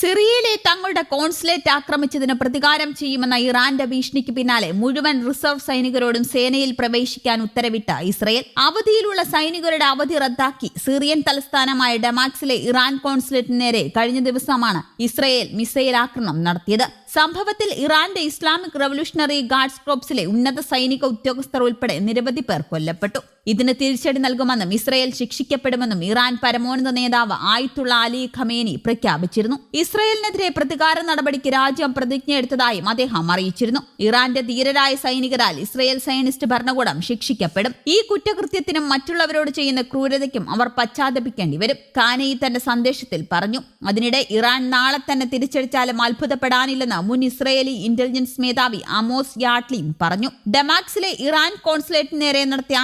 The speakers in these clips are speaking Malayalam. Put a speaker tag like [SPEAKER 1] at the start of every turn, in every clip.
[SPEAKER 1] സിറിയയിലെ തങ്ങളുടെ കോൺസുലേറ്റ് ആക്രമിച്ചതിന് പ്രതികാരം ചെയ്യുമെന്ന ഇറാന്റെ ഭീഷണിക്ക് പിന്നാലെ മുഴുവൻ റിസർവ് സൈനികരോടും സേനയിൽ പ്രവേശിക്കാൻ ഉത്തരവിട്ട ഇസ്രയേൽ അവധിയിലുള്ള സൈനികരുടെ അവധി റദ്ദാക്കി സിറിയൻ തലസ്ഥാനമായ ഡമാക്സിലെ ഇറാൻ കോൺസുലേറ്റിന് നേരെ കഴിഞ്ഞ ദിവസമാണ് ഇസ്രയേൽ മിസൈൽ ആക്രമണം നടത്തിയത്. സംഭവത്തിൽ ഇറാന്റെ ഇസ്ലാമിക് റവല്യൂഷണറി ഗാർഡ്സ് ക്രോപ്സിലെ ഉന്നത സൈനിക ഉദ്യോഗസ്ഥർ ഉൾപ്പെടെ നിരവധി പേർ കൊല്ലപ്പെട്ടു. ഇതിന് തിരിച്ചടി നൽകുമെന്നും ഇസ്രയേൽ ശിക്ഷിക്കപ്പെടുമെന്നും ഇറാൻ പരമോന്നത നേതാവ് ആയിത്തുള്ള അലി ഖമേനി പ്രഖ്യാപിച്ചിരുന്നു. ഇസ്രയേലിനെതിരെ പ്രതികാര നടപടിക്ക് രാജ്യം പ്രതിജ്ഞ എടുത്തതായും അദ്ദേഹം അറിയിച്ചിരുന്നു. ഇറാന്റെ ധീരരായ സൈനികരാൽ ഇസ്രയേൽ സയനിസ്റ്റ് ഭരണകൂടം ശിക്ഷിക്കപ്പെടും. ഈ കുറ്റകൃത്യത്തിനും മറ്റുള്ളവരോട് ചെയ്യുന്ന ക്രൂരതയ്ക്കും അവർ പശ്ചാത്തപിക്കേണ്ടി വരും ഖാനയി തന്റെ സന്ദേശത്തിൽ പറഞ്ഞു. അതിനിടെ ഇറാൻ നാളെ തന്നെ തിരിച്ചടിച്ചാലും അത്ഭുതപ്പെടാനില്ലെന്ന് മുൻ ഇസ്രയേലി ഇന്റലിജൻസ് മേധാവി അമോസ് യാട്ലിൻ പറഞ്ഞു. ഡമാക്സിലെ ഇറാൻ കോൺസുലേറ്റിന് നേരെ നടത്തിയ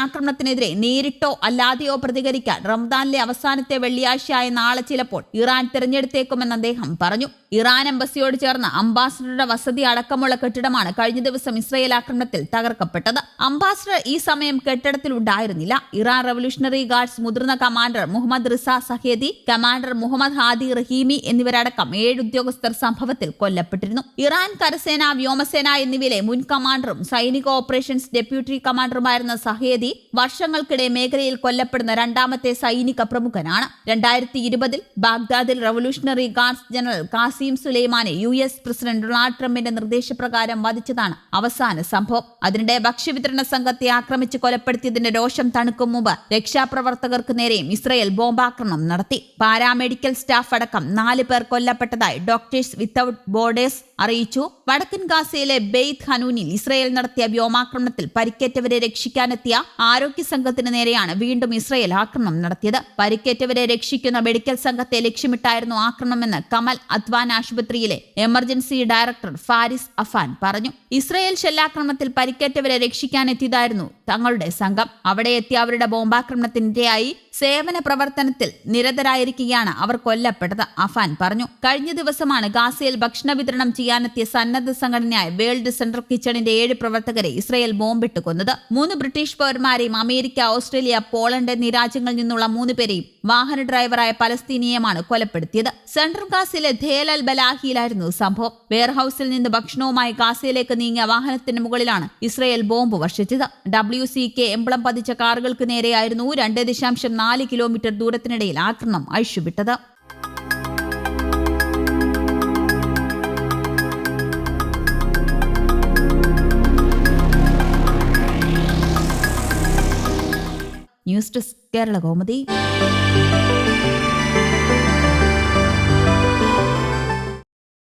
[SPEAKER 1] ആക്രമണത്തിനെതിരെ നേരിട്ടോ അല്ലാതെയോ പ്രതികരിക്കാൻ റംദാനിലെ അവസാനത്തെ വെള്ളിയാഴ്ചയായ നാളെ ചിലപ്പോൾ ഇറാൻ തിരഞ്ഞെടുത്തേക്കുമെന്ന് അദ്ദേഹം പറഞ്ഞു. ഇറാൻ എംബസിയോട് ചേർന്ന അംബാസഡറുടെ വസതി അടക്കമുള്ള കെട്ടിടമാണ് കഴിഞ്ഞ ദിവസം ഇസ്രയേൽ ആക്രമണത്തിൽ തകർക്കപ്പെട്ടത്. അംബാസഡർ ഈ സമയം കെട്ടിടത്തിൽ ഉണ്ടായിരുന്നില്ല. ഇറാൻ റവല്യൂഷണറി ഗാർഡ്സ് മുതിർന്ന commander Mohammad Reza Zahedi commander Mohammad Hadi Rahimi എന്നിവരടക്കം ഏഴ് ഉദ്യോഗസ്ഥർ സംഭവത്തിൽ കൊല്ലപ്പെട്ടിരുന്നു. ഇറാൻ കരസേന വ്യോമസേന എന്നിവയിലെ മുൻ കമാൻഡറും സൈനിക ഓപ്പറേഷൻസ് ഡെപ്യൂട്ടി കമാൻഡറുമായിരുന്ന സഹേദി വർഷങ്ങൾക്കിടെ മേഖലയിൽ കൊല്ലപ്പെടുന്ന രണ്ടാമത്തെ സൈനിക പ്രമുഖനാണ്. രണ്ടായിരത്തി ഇരുപതിൽ ബാഗ്ദാദിൽ റവല്യൂഷണറി ഗാർഡ്സ് ജനറൽ കാസിം സുലൈമാനെ യു എസ് പ്രസിഡന്റ് ഡൊണാൾഡ് ട്രംപിന്റെ നിർദ്ദേശപ്രകാരം വധിച്ചതാണ് അവസാന സംഭവം. അതിനിടെ ഭക്ഷ്യവിതരണ സംഘത്തെ ആക്രമിച്ച് കൊലപ്പെടുത്തിയതിന്റെ രോഷം തണുക്കും മുമ്പ് രക്ഷാപ്രവർത്തകർക്ക് നേരെയും ഇസ്രയേൽ ബോംബാക്രമണം നടത്തി. പാരാമെഡിക്കൽ സ്റ്റാഫ് അടക്കം നാല് പേർ കൊല്ലപ്പെട്ടതായി ഡോക്ടേഴ്സ് വിത്തൌട്ട് ബോർഡേഴ്സ് അറിയിച്ചു. വടക്കൻ ഗാസയിലെ ബെയ്ത്ത് ഹനൂനിൽ ഇസ്രയേൽ നടത്തിയ വ്യോമാക്രമണത്തിൽ പരിക്കേറ്റവരെ രക്ഷിക്കാനെത്തിയ ആരോഗ്യ സംഘത്തിന് നേരെയാണ് വീണ്ടും ഇസ്രയേൽ ആക്രമണം നടത്തിയത്. പരിക്കേറ്റവരെ രക്ഷിക്കുന്ന മെഡിക്കൽ സംഘത്തെ ലക്ഷ്യമിട്ടായിരുന്നു ആക്രമണമെന്ന് കമൽ അദ്വാൻ ആശുപത്രിയിലെ എമർജൻസി ഡയറക്ടർ ഫാരിസ് അഫാൻ പറഞ്ഞു. ഇസ്രയേൽ ഷെല്ലാക്രമണത്തിൽ പരിക്കേറ്റവരെ രക്ഷിക്കാനെത്തിയതായിരുന്നു തങ്ങളുടെ സംഘം. അവിടെ എത്തിയ അവരുടെ ബോംബാക്രമണത്തിനിരയായി സേവന പ്രവർത്തനത്തിൽ നിരതരായിരിക്കുകയാണ് അവർ കൊല്ലപ്പെട്ടത് അഫാൻ പറഞ്ഞു. കഴിഞ്ഞ ദിവസമാണ് ഗാസയിൽ ഭക്ഷണ വിതരണം ചെയ്യാനെത്തിയ സന്നദ്ധ സംഘടനയായ വേൾഡ് സെൻട്രൽ കിച്ചണിന്റെ ഏഴ് പ്രവർത്തകരെ ഇസ്രയേൽ ബോംബിട്ട് കൊന്നത്. മൂന്ന് ബ്രിട്ടീഷ് പൗരന്മാരെയും അമേരിക്ക ഓസ്ട്രേലിയ പോളണ്ട് എന്നീ രാജ്യങ്ങളിൽ നിന്നുള്ള മൂന്ന് പേരെയും വാഹന ഡ്രൈവറായ പലസ്തീനിയമാണ് കൊലപ്പെടുത്തിയത്. സെൻട്രൽ ഗാസയിലെ ധേലൽ ബലാഹിയിലായിരുന്നു സംഭവം. വെയർഹൌസിൽ നിന്ന് ഭക്ഷണവുമായി ഗാസയിലേക്ക് നീങ്ങിയ വാഹനത്തിന് മുകളിലാണ് ഇസ്രയേൽ ബോംബ് വർഷിച്ചത്. ഡബ്ല്യു സി കെ എംബ്ലം പതിച്ച കാറുകൾക്ക് നേരെയായിരുന്നു രണ്ട് ദശാംശം നാല് കിലോമീറ്റർ ദൂരത്തിനിടയിൽ ആക്രമണം അഴിച്ചുവിട്ടത്. News desk Kerala Kaumudi